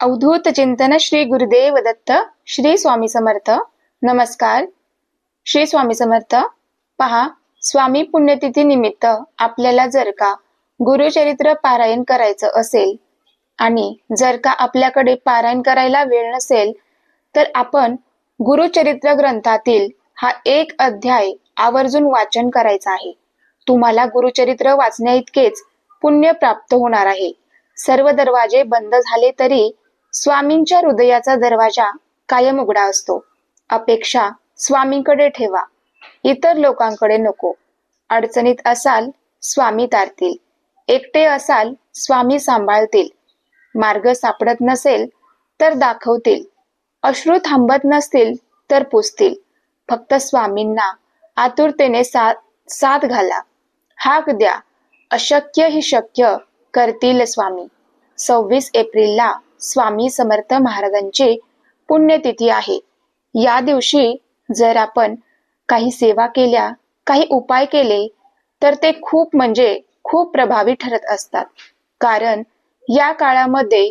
अवधूत चिंतन श्री गुरुदेव दत्त श्री स्वामी समर्थ. नमस्कार. श्री स्वामी समर्थ पहा स्वामी पुण्यतिथी निमित्त आपल्याला जर का गुरुचरित्र पारायण करायचं असेल आणि जर का आपल्याकडे पारायण करायला वेळ नसेल तर आपण गुरुचरित्र ग्रंथातील हा एक अध्याय आवर्जून वाचन करायचा आहे. तुम्हाला गुरुचरित्र वाचण्या इतकेच पुण्य प्राप्त होणार आहे. सर्व दरवाजे बंद झाले तरी स्वामींच्या हृदयाचा दरवाजा कायम उघडा असतो. अपेक्षा स्वामींकडे ठेवा. इतर लोकांकडे नको. अडचणीत असाल स्वामी तारतील. एकटे असाल स्वामी सांभाळतील. मार्ग सापडत नसेल तर दाखवतील. अश्रू थांबत नसतील तर पुसतील. फक्त स्वामींना आतुरतेने साथ साथ घाला. हाक द्या. अशक्य ही शक्य करतील स्वामी. सव्वीस एप्रिलला स्वामी समर्थ महाराजांची पुण्यतिथी आहे. या दिवशी जर आपण काही सेवा केल्या काही उपाय केले तर ते खूप म्हणजे खूप प्रभावी ठरत असतात. कारण या काळामध्ये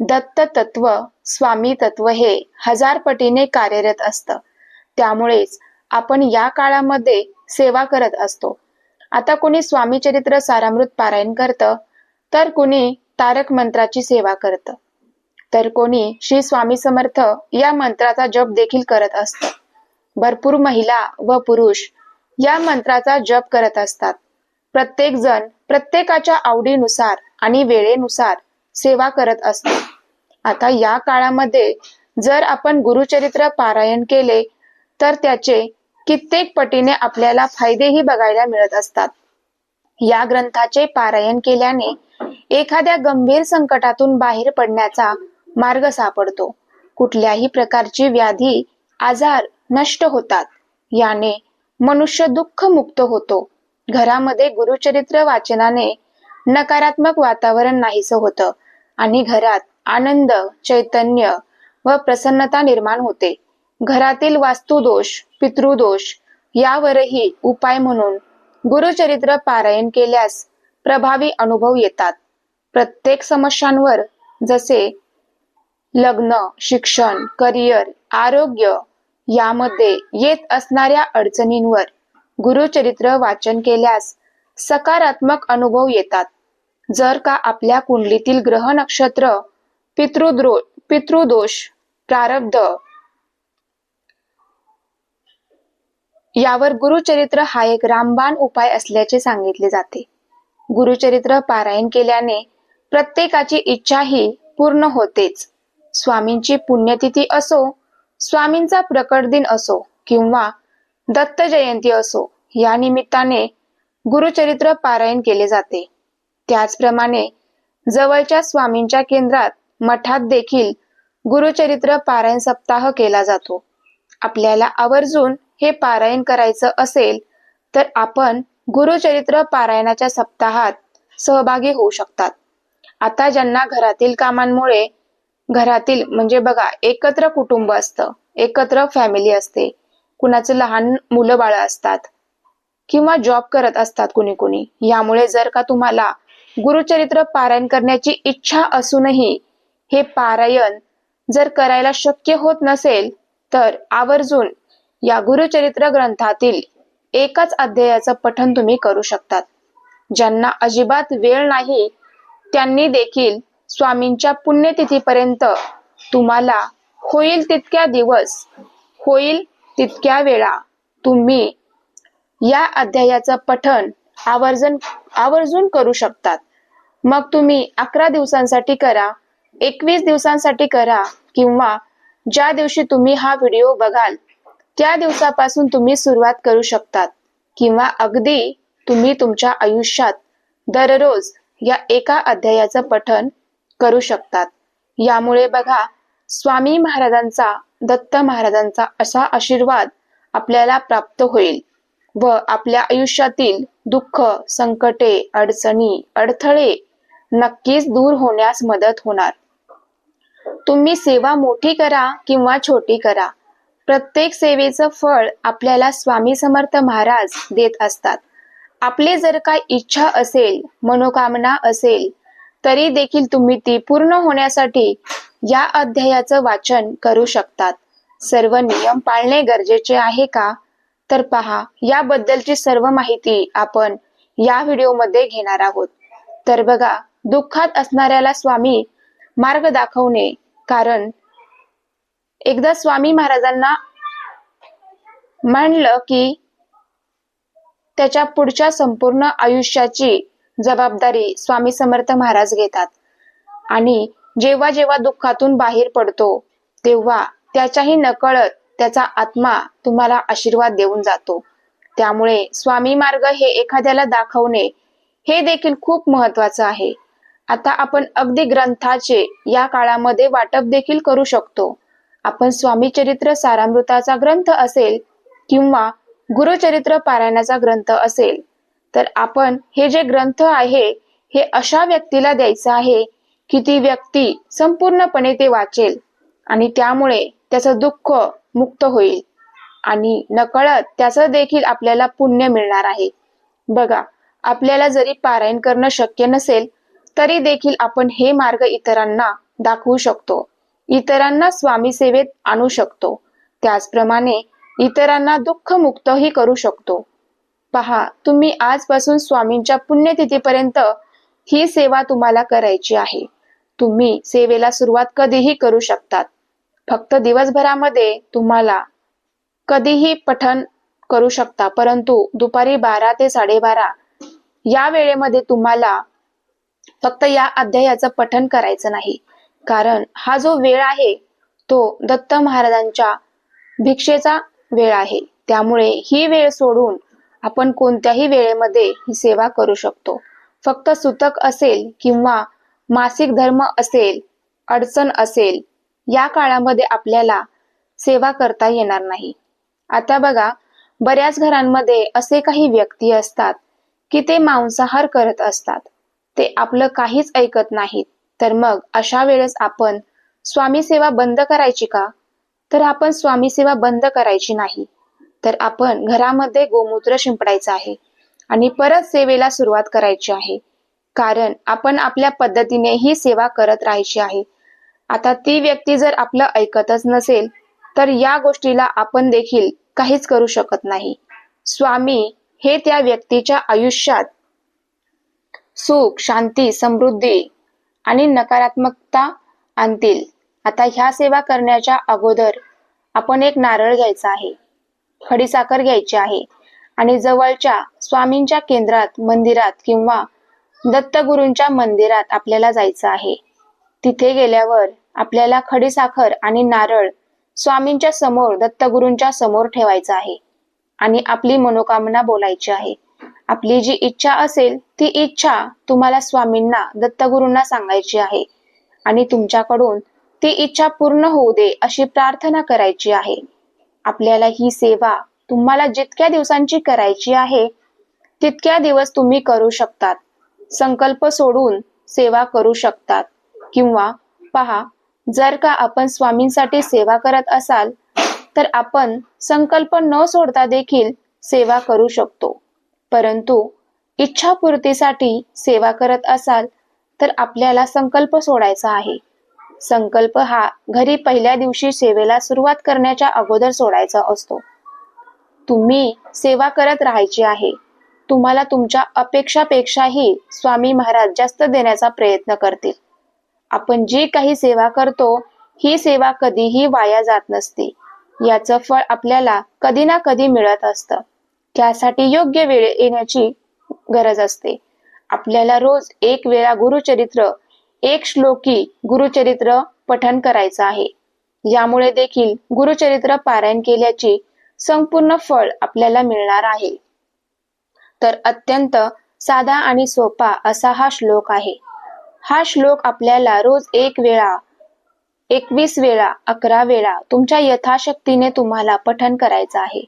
दत्त तत्व स्वामी तत्व हे हजार पटीने कार्यरत असतं. त्यामुळेच आपण या काळामध्ये सेवा करत असतो. आता कोणी स्वामी चरित्र सारामृत पारायण करतं तर कुणी तारक मंत्राची सेवा करतं. तर कोणी श्री स्वामी समर्थ या मंत्राचा जप देखील करत असत. भरपूर महिला व पुरुष या मंत्राचा जप करत असतात. प्रत्येक जण प्रत्येकाच्या आवडीनुसार आणि वेळेनुसार सेवा करत असतो. आता या काळामध्ये जर आपण गुरुचरित्र पारायण केले तर त्याचे कित्येक पटीने आपल्याला फायदेही बघायला मिळत असतात. या ग्रंथाचे पारायण केल्याने एखाद्या गंभीर संकटातून बाहेर पडण्याचा मार्ग सापडतो. कुठल्याही प्रकारची व्याधी आजार नष्ट होतात. याने मनुष्य दुःख मुक्त होतो. घरामध्ये गुरुचरित्र वाचनाने नकारात्मक वातावरण नाहीस होतं आणि घरात आनंद चैतन्य व प्रसन्नता निर्माण होते. घरातील वास्तुदोष पितृदोष यावरही उपाय म्हणून गुरुचरित्र पारायण केल्यास प्रभावी अनुभव येतात. प्रत्येक समस्यांवर जसे लग्न शिक्षण करिअर आरोग्य यामध्ये येत असणाऱ्या अडचणींवर गुरुचरित्र वाचन केल्यास सकारात्मक अनुभव येतात. जर का आपल्या कुंडलीतील ग्रह नक्षत्र पितृद्रो पितृदोष प्रारब्ध यावर गुरुचरित्र हा एक रामबाण उपाय असल्याचे सांगितले जाते. गुरुचरित्र पारायण केल्याने प्रत्येकाची इच्छाही पूर्ण होतेच. स्वामींची पुण्यतिथी असो स्वामींचा प्रकट दिन असो किंवा दत्त जयंती असो या निमित्ताने गुरुचरित्र पारायण केले जाते. त्याचप्रमाणे जवळच्या स्वामींच्या केंद्रात मठात देखील गुरुचरित्र पारायण सप्ताह केला जातो. आपल्याला आवर्जून हे पारायण करायचं असेल तर आपण गुरुचरित्र पारायणाच्या सप्ताहात सहभागी होऊ शकतात. आता ज्यांना घरातील कामांमुळे घरातील म्हणजे बघा एकत्र कुटुंब असतं एकत्र फॅमिली असते. कुणाचं लहान मुलं बाळ असतात किंवा जॉब करत असतात कुणी कुणी. यामुळे जर का तुम्हाला गुरुचरित्र पारायण करण्याची इच्छा असूनही हे पारायण जर करायला शक्य होत नसेल तर आवर्जून या गुरुचरित्र ग्रंथातील एकाच अध्यायाचं पठन तुम्ही करू शकतात. ज्यांना अजिबात वेळ नाही त्यांनी देखील स्वामींच्या पुण्यतिथीपर्यंत तुम्हाला होईल तितक्या दिवस होईल तितक्या वेळा तुम्ही या अध्यायाचं पठन आवर्जून आवर्जून करू शकतात. मग तुम्ही अकरा दिवसांसाठी करा एकवीस दिवसांसाठी करा किंवा ज्या दिवशी तुम्ही हा व्हिडिओ बघाल त्या दिवसापासून तुम्ही सुरुवात करू शकतात किंवा अगदी तुम्ही तुमच्या आयुष्यात दररोज या एका अध्यायाचं पठन करू शकतात. यामुळे बघा स्वामी महाराजांचा दत्त महाराजांचा असा आशीर्वाद आपल्याला प्राप्त होईल व आपल्या आयुष्यातील दुःख संकटे अडचणी अडथळे नक्कीच दूर होण्यास मदत होणार. तुम्ही सेवा मोठी करा किंवा छोटी करा. प्रत्येक सेवेचं फळ आपल्याला स्वामी समर्थ महाराज देत असतात. आपले जर काय इच्छा असेल मनोकामना असेल तरी देखील तुम्ही ती पूर्ण होण्यासाठी या अध्यायाचं वाचन करू शकतात. सर्व नियम पाळणे गरजेचे आहे का? तर पहा याबद्दलची सर्व माहिती आपण या व्हिडिओमध्ये घेणार आहोत. तर बघा दुःखात असणाऱ्याला स्वामी मार्ग दाखवणे कारण एकदा स्वामी महाराजांना म्हणलं की त्याच्या पुढच्या संपूर्ण आयुष्याची जबाबदारी स्वामी समर्थ महाराज घेतात. आणि जेव्हा जेव्हा दुःखातून बाहेर पडतो तेव्हा त्याच्याही नकळत त्याचा आत्मा तुम्हाला आशीर्वाद देऊन जातो. त्यामुळे स्वामी मार्ग हे एखाद्याला दाखवणे हे देखील खूप महत्वाचं आहे. आता आपण अगदी ग्रंथाचे या काळामध्ये वाटप देखील करू शकतो. आपण स्वामी चरित्र सारामृताचा ग्रंथ असेल किंवा गुरुचरित्र पारायणाचा ग्रंथ असेल तर आपण हे जे ग्रंथ आहे हे अशा व्यक्तीला द्यायचं आहे की ती व्यक्ती संपूर्णपणे ते वाचेल आणि त्यामुळे त्याचं दुःख मुक्त होईल आणि नकळत त्याचं देखील आपल्याला पुण्य मिळणार आहे. बघा आपल्याला जरी पारायण करणं शक्य नसेल तरी देखील आपण हे मार्ग इतरांना दाखवू शकतो. इतरांना स्वामी सेवेत आणू शकतो. त्याचप्रमाणे इतरांना दुःख मुक्तही करू शकतो. पहा तुम्ही आजपासून स्वामींच्या पुण्यतिथीपर्यंत ही सेवा तुम्हाला करायची आहे. तुम्ही सेवेला सुरुवात कधीही करू शकतात. फक्त दिवसभरामध्ये तुम्हाला कधीही पठन करू शकता परंतु दुपारी बारा ते साडेबारा या वेळेमध्ये तुम्हाला फक्त या अध्यायाचं पठन करायचं नाही. कारण हा जो वेळ आहे तो दत्त महाराजांच्या भिक्षेचा वेळ आहे. त्यामुळे ही वेळ सोडून आपण कोणत्याही वेळेमध्ये ही सेवा करू शकतो. फक्त सुतक असेल किंवा मासिक धर्म असेल अडचण असेल या काळामध्ये आपल्याला सेवा करता येणार नाही. आता बघा बऱ्याच घरांमध्ये असे काही व्यक्ती असतात की ते मांसाहार करत असतात. ते आपलं काहीच ऐकत नाहीत. तर मग अशा वेळेस आपण स्वामी सेवा बंद करायची का? तर आपण स्वामी सेवा बंद करायची नाही. तर आपण घरामध्ये गोमूत्र शिंपडायचं आहे. आणि परत सेवेला सुरुवात करायची आहे. कारण आपण आपल्या पद्धतीने ही सेवा करत राहायची आहे. आता ती व्यक्ती जर आपलं ऐकतच नसेल तर या गोष्टीला आपण देखील काहीच करू शकत नाही. स्वामी हे त्या व्यक्तीच्या आयुष्यात सुख शांती समृद्धी आणि नकारात्मकता आणतील. आता ह्या सेवा करण्याच्या अगोदर आपण एक नारळ घ्यायचा आहे. खडीसाखर घ्यायची आहे. आणि जवळच्या स्वामींच्या केंद्रात मंदिरात किंवा दत्तगुरूंच्या मंदिरात आपल्याला जायचं आहे. तिथे गेल्यावर आपल्याला खडीसाखर आणि नारळ स्वामींच्या समोर दत्तगुरूंच्या समोर ठेवायचं आहे. आणि आपली मनोकामना बोलायची आहे. आपली जी इच्छा असेल ती इच्छा तुम्हाला स्वामींना दत्तगुरूंना सांगायची आहे. आणि तुमच्याकडून ती इच्छा पूर्ण होऊ दे अशी प्रार्थना करायची आहे. आपल्याला ही सेवा तुम्हाला जितक्या दिवसांची करायची आहे तितक्या दिवस तुम्ही करू शकतात. संकल्प सोडून सेवा करू शकतात. किंवा पहा जर का आपण स्वामींसाठी सेवा करत असाल तर आपण संकल्प न सोडता देखील सेवा करू शकतो. परंतु इच्छापूर्तीसाठी सेवा करत असाल तर आपल्याला संकल्प सोडायचा आहे. संकल्प हा घरी पहिल्या दिवशी सेवेला सुरुवात करण्याच्या अगोदर सोडायचा असतो. तुम्ही सेवा करत राहायची आहे. तुम्हाला तुमच्या अपेक्षापेक्षाही स्वामी महाराज जास्त देण्याचा प्रयत्न करतील. आपण जी काही सेवा करतो ही सेवा कधीही वाया जात नसते. याचं फळ आपल्याला कधी ना कधी मिळत असतं. त्यासाठी योग्य वेळ येण्याची गरज असते. आपल्याला रोज एक वेळा गुरुचरित्र एक श्लोकी गुरुचरित्र पठन करायचं आहे. यामुळे देखील गुरुचरित्र पारायण केल्याची संपूर्ण फळ आपल्याला मिळणार आहे. तर अत्यंत साधा आणि सोपा असा हा श्लोक आहे. हा श्लोक आपल्याला रोज एक वेळा एकवीस वेळा अकरा वेळा तुमच्या यथाशक्तीने तुम्हाला पठन करायचं आहे.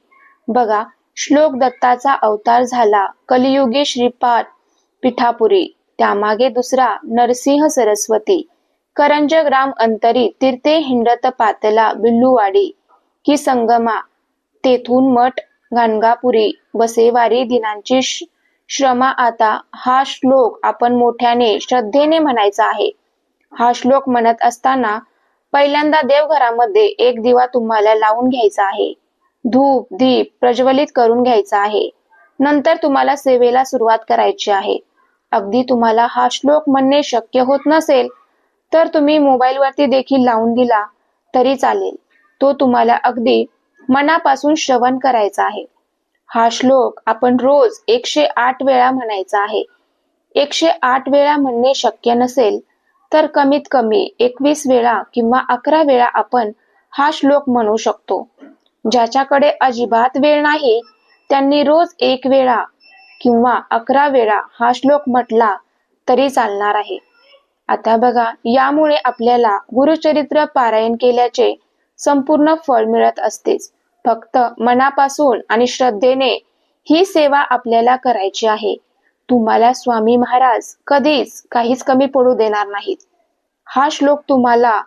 बघा श्लोक दत्ताचा अवतार झाला कलियुगी श्रीपाद पिठापुरी. त्यामागे दुसरा नरसिंह सरस्वती. करंज ग्राम अंतरी तीर्थे हिंडत पातला बिल्लूवाडी. की संगमा तेथून मठ गाणगापुरी बसेवारी दिनांची श्रमा आता हा श्लोक आपण मोठ्याने श्रद्धेने म्हणायचा आहे. हा श्लोक म्हणत असताना पहिल्यांदा देवघरामध्ये एक दिवा तुम्हाला लावून घ्यायचा आहे. धूप दीप प्रज्वलित करून घ्यायचा आहे. नंतर तुम्हाला सेवेला सुरुवात करायची आहे. अगदी तुम्हाला हा श्लोक म्हणणे शक्य होत नसेल तर तुम्ही मोबाईलवरती देखील लावून दिला तरी चालेल. तो तुम्हाला अगदी मनापासून श्रवण करायचा आहे. हा श्लोक आपण रोज एकशे आठ वेळा म्हणायचा आहे. एकशे आठ वेळा म्हणणे शक्य नसेल तर कमीत कमी एकवीस वेळा किंवा अकरा वेळा आपण हा श्लोक म्हणू शकतो. ज्याच्याकडे अजिबात वेळ नाही त्यांनी रोज एक वेळा किंवा अकरा वेळा हा श्लोक म्हटला तरी चालणार आहे. आता बघा यामुळे आपल्याला गुरुचरित्र पारायण केल्याचे संपूर्ण फळ मिळत असतेच. फक्त मनापासून आणि श्रद्धेने ही सेवा आपल्याला करायची आहे. तुम्हाला स्वामी महाराज कधीच काहीच कमी पडू देणार नाहीत. हा श्लोक तुम्हाला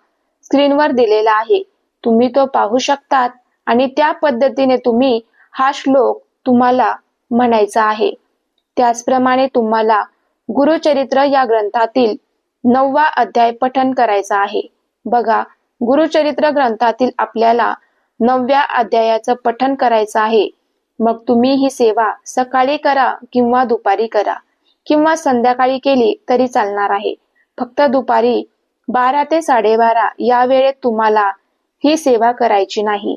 स्क्रीनवर दिलेला आहे. तुम्ही तो पाहू शकतात आणि त्या पद्धतीने तुम्ही हा श्लोक तुम्हाला म्हणायचा आहे. त्याचप्रमाणे तुम्हाला गुरुचरित्र या ग्रंथातील नववा अध्याय पठन करायचा आहे. बघा गुरुचरित्र ग्रंथातील आपल्याला नवव्या अध्यायाचं पठन करायचं आहे. मग तुम्ही ही सेवा सकाळी करा किंवा दुपारी करा. किंवा संध्याकाळी केली तरी चालणार आहे. फक्त दुपारी बारा ते साडेबारा या वेळेत तुम्हाला ही सेवा करायची नाही.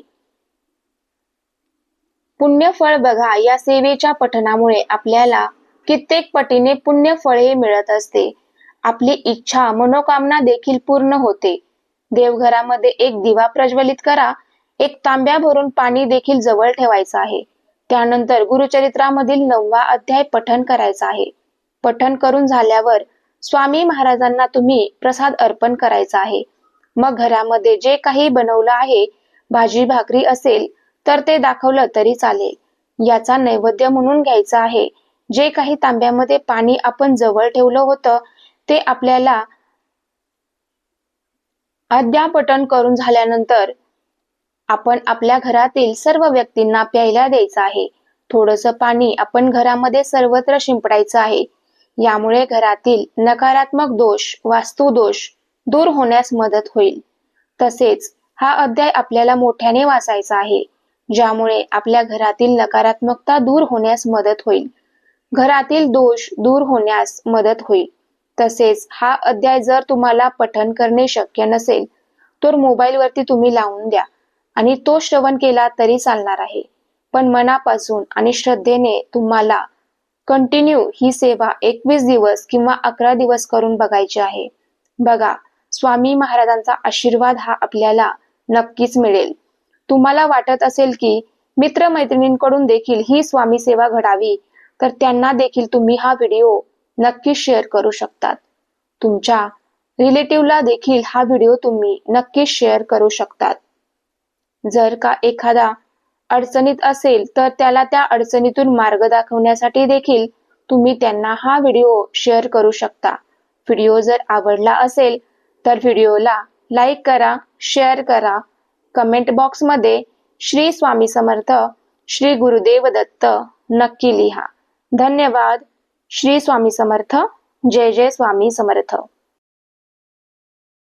पुण्यफळ बघा या सेवेच्या पठनामुळे आपल्याला कित्येक पटीने पुण्यफळे मिळत असते. आपली इच्छा मनोकामना देखील पूर्ण होते. देवघरामध्ये एक दिवा प्रज्वलित करा. एक तांब्या भरून पाणी देखील जवळ ठेवायचं आहे. त्यानंतर गुरुचरित्रामधील नववा अध्याय पठन करायचा आहे. पठन करून झाल्यावर स्वामी महाराजांना तुम्ही प्रसाद अर्पण करायचा आहे. मग घरामध्ये जे काही बनवलं आहे भाजी भाकरी असेल तर ते दाखवलं तरी चालेल. याचा नैवेद्य म्हणून घ्यायचा आहे. जे काही तांब्यामध्ये पाणी आपण जवळ ठेवलं होतं ते आपल्याला अध्यापटन करून झाल्यानंतर आपण आपल्या घरातील सर्व व्यक्तींना प्यायला द्यायचं आहे. थोडस पाणी आपण घरामध्ये सर्वत्र शिंपडायचं आहे. यामुळे घरातील नकारात्मक दोष वास्तू दोष दूर होण्यास मदत होईल. तसेच हा अध्याय आपल्याला मोठ्याने वाचायचा आहे. ज्यामुळे आपल्या घरातील नकारात्मकता दूर होण्यास मदत होईल. घरातील दोष दूर होण्यास मदत होईल. तसेच हा अध्याय जर तुम्हाला पठन करणे शक्य नसेल तर मोबाईलवरती तुम्ही लावून द्या आणि तो श्रवण केला तरी चालणार आहे. पण मनापासून आणि श्रद्धेने तुम्हाला कंटिन्यू ही सेवा एकवीस दिवस किंवा अकरा दिवस करून बघायची आहे. बघा स्वामी महाराजांचा आशीर्वाद हा आपल्याला नक्कीच मिळेल. तुम्हाला वाटत असेल की मित्रमैत्रिणींकडून देखील ही स्वामी सेवा घडावी तर त्यांना देखील तुम्ही हा व्हिडिओ नक्की शेअर करू शकतात. तुमच्या रिलेटिव्हला देखील हा व्हिडिओ तुम्ही नक्की शेअर करू शकतात. जर का एखादा अडचणीत असेल तर त्याला त्या अडचणीतून मार्ग दाखवण्यासाठी देखील तुम्ही त्यांना हा व्हिडिओ शेअर करू शकता. व्हिडिओ जर आवडला असेल तर व्हिडिओला लाईक करा शेअर करा कमेंट बॉक्समध्ये श्री स्वामी समर्थ श्री गुरुदेव दत्त नक्की लिहा. धन्यवाद. श्री स्वामी समर्थ. जय जय स्वामी समर्थ.